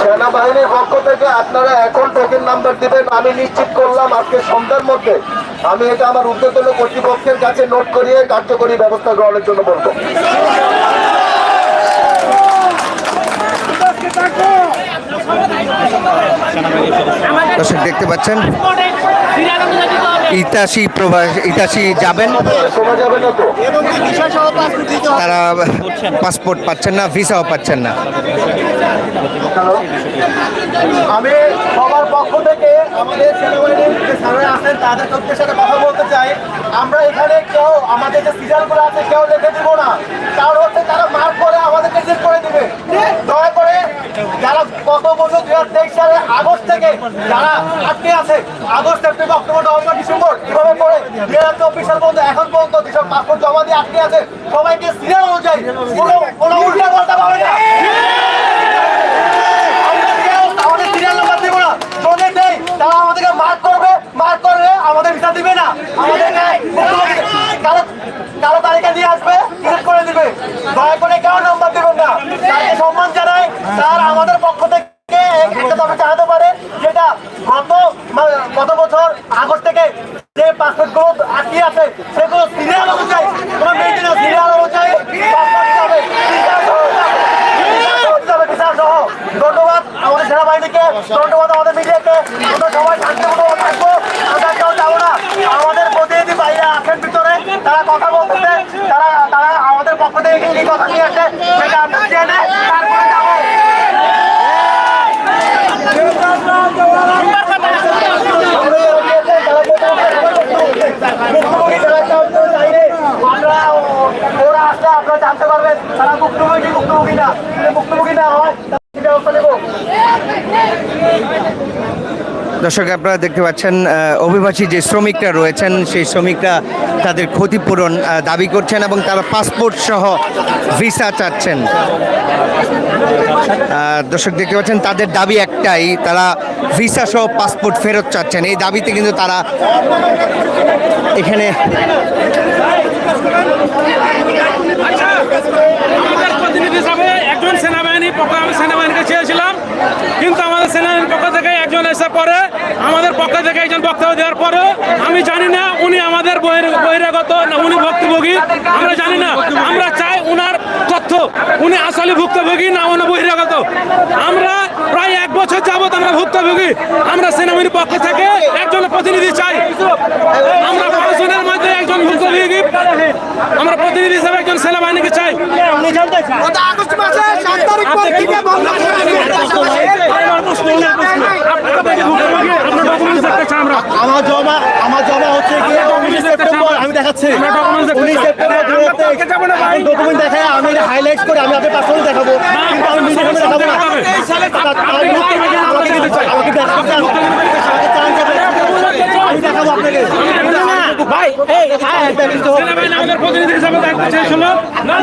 সেনাবাহিনীর পক্ষ থেকে আপনারা এখন টোকেন নাম্বার দিবেন, আমি নিশ্চিত করলাম আজকে সন্ধ্যার মধ্যে আমি এটা আমার উদ্যোগ কর্তৃপক্ষের কাছে নোট করিয়ে কার্যকরী ব্যবস্থা গ্রহণের জন্য বলব। দেখতে পাচ্ছেন? ইতাসি প্রবাস ইতাসি যাবেন? তারা পাসপোর্ট পাচ্ছেন না, ভিসাও পাচ্ছেন না। আমি সবার পক্ষ থেকে আমাদের সেনাবাহিনীর যে আছেন, তাদের তথ্যের সাথে কথা বলতে চাই। আমরা এখানে কেউ, আমাদের যে সিরিয়ালগুলো আছে, কেউ লিখে দিব না। কারণ হচ্ছে তারা মার্ক করে আমাদেরকে চেক করে দিবে দয়া করে যারা গত বছর দুই হাজার আগস্ট থেকে যারা আটকে আছে, August September October, November, December এভাবে করে দুই হাজার পর্যন্ত, এখন পর্যন্ত যেসব পাসপোর্ট জমা দিয়ে আটকে আছে। সবাইকে সিরিয়াল অনুযায়ী আমাদের আমাদেরকে মার্ক করবে মার্ক করলে আমাদের ভিসা দিবে না। আমাদেরকে কালো কালো তালিকা নিয়ে আসবে ডিলিট করে দিবে দয়া করে কেউ নাম্বার দেবেন না তাকে সম্মান জানাই স্যার আমাদের পক্ষ থেকে একটা দাবি চালাতে পারে যেটা গত মা- গত বছর আগস্ট থেকে যে পাসপোর্টগুলো আটকে আছে সেগুলো সিরিয়াল অনুযায়ী কোনো মেনটেন্স সিরিয়াল অনুযায়ী পাসপোর্ট যাবে যাবে বিচার সহ ধন্যবাদ আমাদের সেনাবাহিনীকে, ধন্যবাদ আমাদের মিডিয়াকে, আমরা সবাই থাকতে থাকব, আমরা কেউ না। আমাদের প্রতিনিধি বাইরে আছেন ভিতরে, তারা কথা বলতেছে তারা তারা আমাদের পক্ষ থেকে কি কি কথা নিয়ে আসে সেটা আমরা জেনে তারপরে যাব আমরা ওরা আসলে আপনারা জানতে পারবেন তারা দর্শক, আপনারা দেখতে পাচ্ছেন অভিবাসী যে শ্রমিকরা রয়েছেন, সেই শ্রমিকরা তাদের ক্ষতিপূরণ দাবি করছেন এবং তারা পাসপোর্ট সহ ভিসা চাচ্ছেন। দর্শক, দেখতে পাচ্ছেন, তাদের দাবি একটাই, তারা ভিসা সহ পাসপোর্ট ফেরত চাচ্ছেন। এই দাবিতে কিন্তু তারা এখানে আমাদের প্রতিনিধি হিসাবে একজন সেনাবাহিনী পক্ষ আমি সেনাবাহিনীকে চেয়েছিলাম কিন্তু আমাদের সেনাবাহিনীর পক্ষ থেকে একজন এসে পরে, আমাদের পক্ষ থেকে একজন বক্তব্য দেওয়ার পরে আমি জানি না উনি আমাদের বহির- বহিরাগত না উনি ভুক্তভোগী। আমরা জানি না, আমরা চাই উনার তথ্য। উনি আসলে ভুক্তভোগী না উনি বহিরাগত। আমরা প্রায় এক বছর যাবত আমরা ভুক্তভোগী। আমরা সেনাবাহিনীর পক্ষ থেকে একজন প্রতিনিধি চাই। আমরা পাঁচজনের মধ্যে একজন ভুক্তভোগী। আমরা প্রতিনিধি হিসাবে একজন সেনাবাহিনীকে চাই। আমার জমা আমার জমা হচ্ছে কি উনিশ সেপ্টেম্বর আমি দেখাচ্ছি উনিশ সেপ্টেম্বর ডকুমেন্ট দেখায় আমি হাইলাইট করে আমি আপনার পাসপোর্ট দেখাবো কিন্তু আমি নিজে দেখাবো না আমাকে যাবে আমি দেখাবো আপনাকে আমাদের প্রতিনিধি হিসাবে দায়িত্ব শেষ না, না।